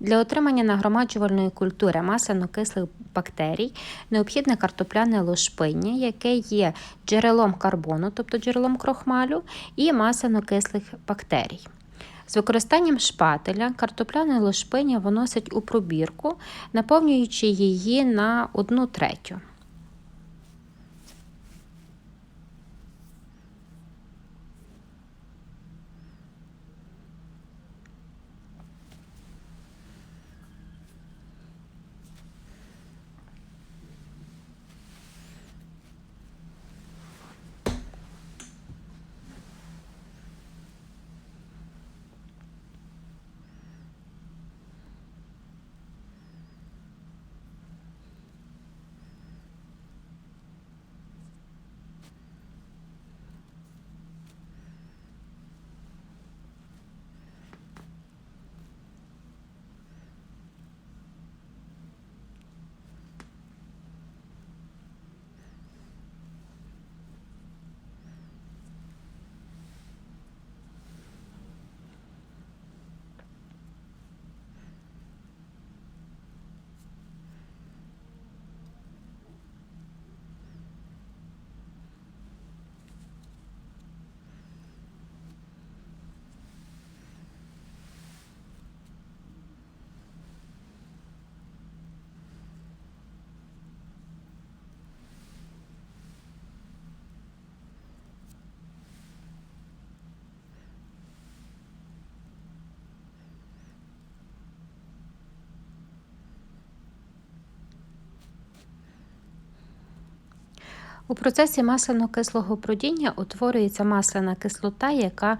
Для отримання нагромаджувальної культури масляно-кислих бактерій необхідне картопляне лошпиння, яке є джерелом карбону, тобто джерелом крохмалю, і масляно-кислих бактерій. З використанням шпателя картопляне лошпиння виносять у пробірку, наповнюючи її на 1 третю. У процесі масляно-кислого бродіння утворюється масляна кислота, яка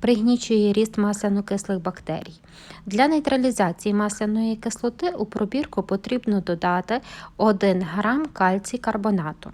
пригнічує ріст масляно-кислих бактерій. Для нейтралізації масляної кислоти у пробірку потрібно додати 1 грам кальцій карбонату.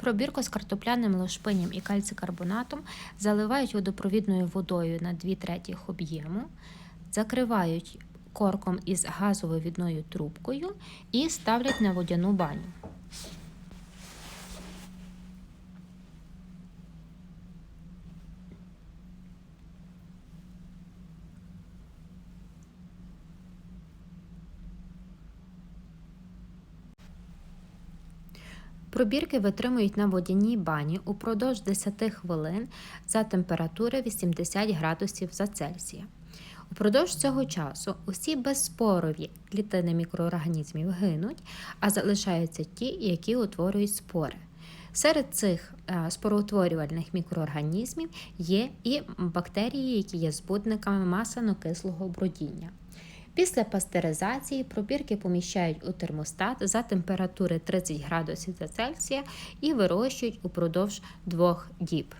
Пробірку з картопляним лошпинням і кальцикарбонатом заливають водопровідною водою на 2 третіх об'єму, закривають корком із газовою трубкою і ставлять на водяну баню. Пробірки витримують на водяній бані упродовж 10 хвилин за температури 80 градусів за Цельсія. Упродовж цього часу усі безспорові клітини мікроорганізмів гинуть, а залишаються ті, які утворюють спори. Серед цих е, спороутворювальних мікроорганізмів є і бактерії, які є збудниками масляно-кислого бродіння. Після пастеризації пробірки поміщають у термостат за температури 30 градусів за Цельсія і вирощують упродовж двох діб.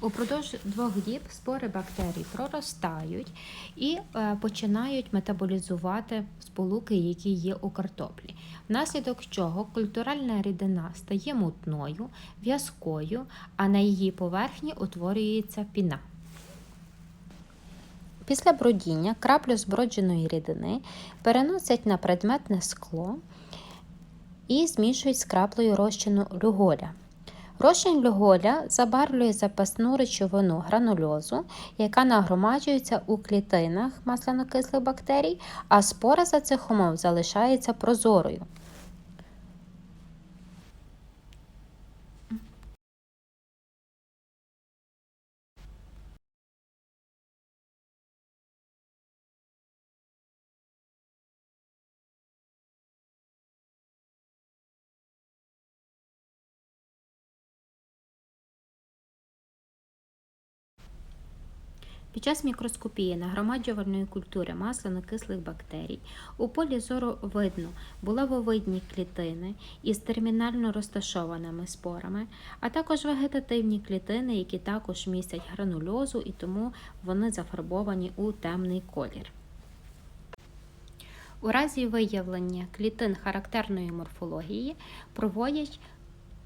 Упродовж двох діб спори бактерій проростають і е, починають метаболізувати сполуки, які є у картоплі, внаслідок чого культуральна рідина стає мутною, в'язкою, а на її поверхні утворюється піна. Після бродіння краплю збродженої рідини переносять на предметне скло і змішують з краплею розчину люголя. Розчин люголя забарвлює запасну речовину гранульозу, яка нагромаджується у клітинах маслянокислих бактерій, а спора за цих умов залишається прозорою. Під час мікроскопії нагромаджувальної культури масляно-кислих бактерій у полі зору видно булавовидні клітини із термінально розташованими спорами, а також вегетативні клітини, які також містять гранульозу і тому вони зафарбовані у темний колір. У разі виявлення клітин характерної морфології проводять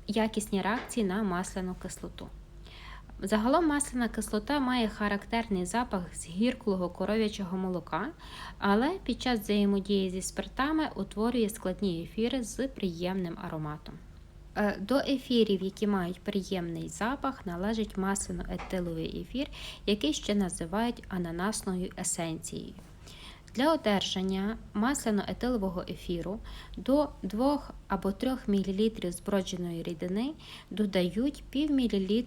якісні реакції на масляну кислоту. Загалом масляна кислота має характерний запах з гірклого коров'ячого молока, але під час взаємодії зі спиртами утворює складні ефіри з приємним ароматом. Е, До ефірів, які мають приємний запах, належить масляно-етиловий ефір, який ще називають ананасною есенцією. Для одержання масляно-етилового ефіру до 2 або 3 мл збродженої рідини додають пів мл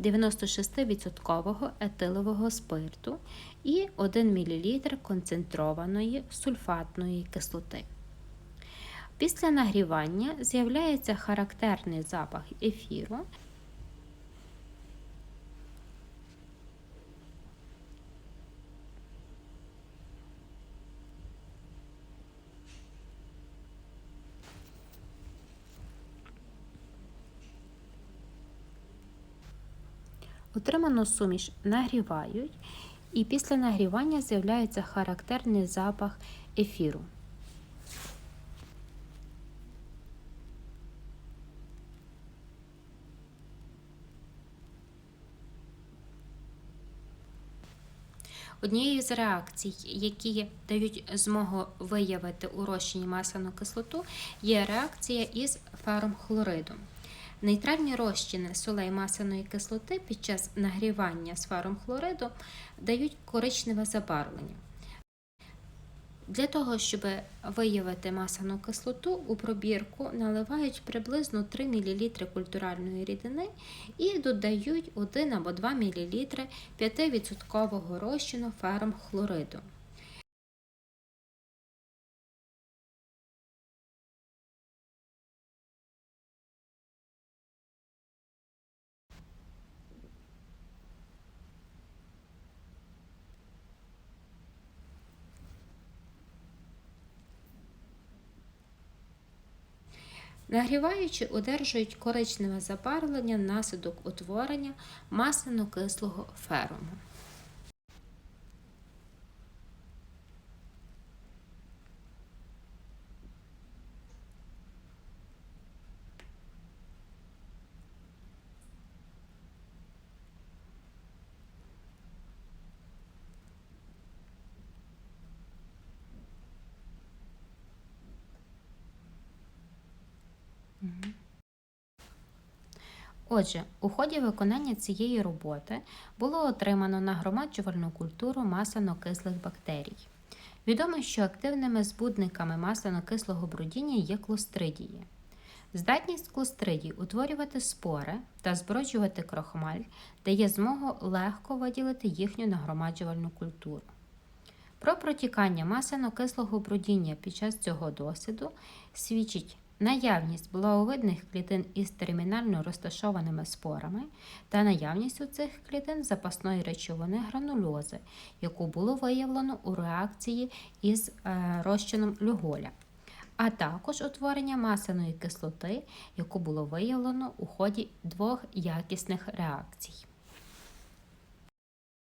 96% етилового спирту і 1 мл концентрованої сульфатної кислоти. Після нагрівання з'являється характерний запах ефіру. Отриману суміш нагрівають, і після нагрівання з'являється характерний запах ефіру. Однією з реакцій, які дають змогу виявити у розчині масляну кислоту, є реакція із ферромхлоридом. Нейтральні розчини солей масляної кислоти під час нагрівання з фаром хлориду дають коричневе забарвлення. Для того, щоб виявити масляну кислоту, у пробірку наливають приблизно 3 мл культуральної рідини і додають 1 або 2 мл 5% розчину фером хлориду. Нагріваючи, одержують коричневе забарвлення внаслідок утворення масляно-кислого феруму. Отже, у ході виконання цієї роботи було отримано нагромаджувальну культуру масляно-кислих бактерій. Відомо, що активними збудниками масляно-кислого брудіння є клостридії. Здатність клостридій утворювати спори та зброджувати крохмаль дає змогу легко виділити їхню нагромаджувальну культуру. Про протікання масляно-кислого брудіння під час цього досвіду свідчить наявність блоовидних клітин із термінально розташованими спорами та наявність у цих клітин запасної речовини гранульози, яку було виявлено у реакції із е, розчином люголя. А також утворення масляної кислоти, яку було виявлено у ході двох якісних реакцій.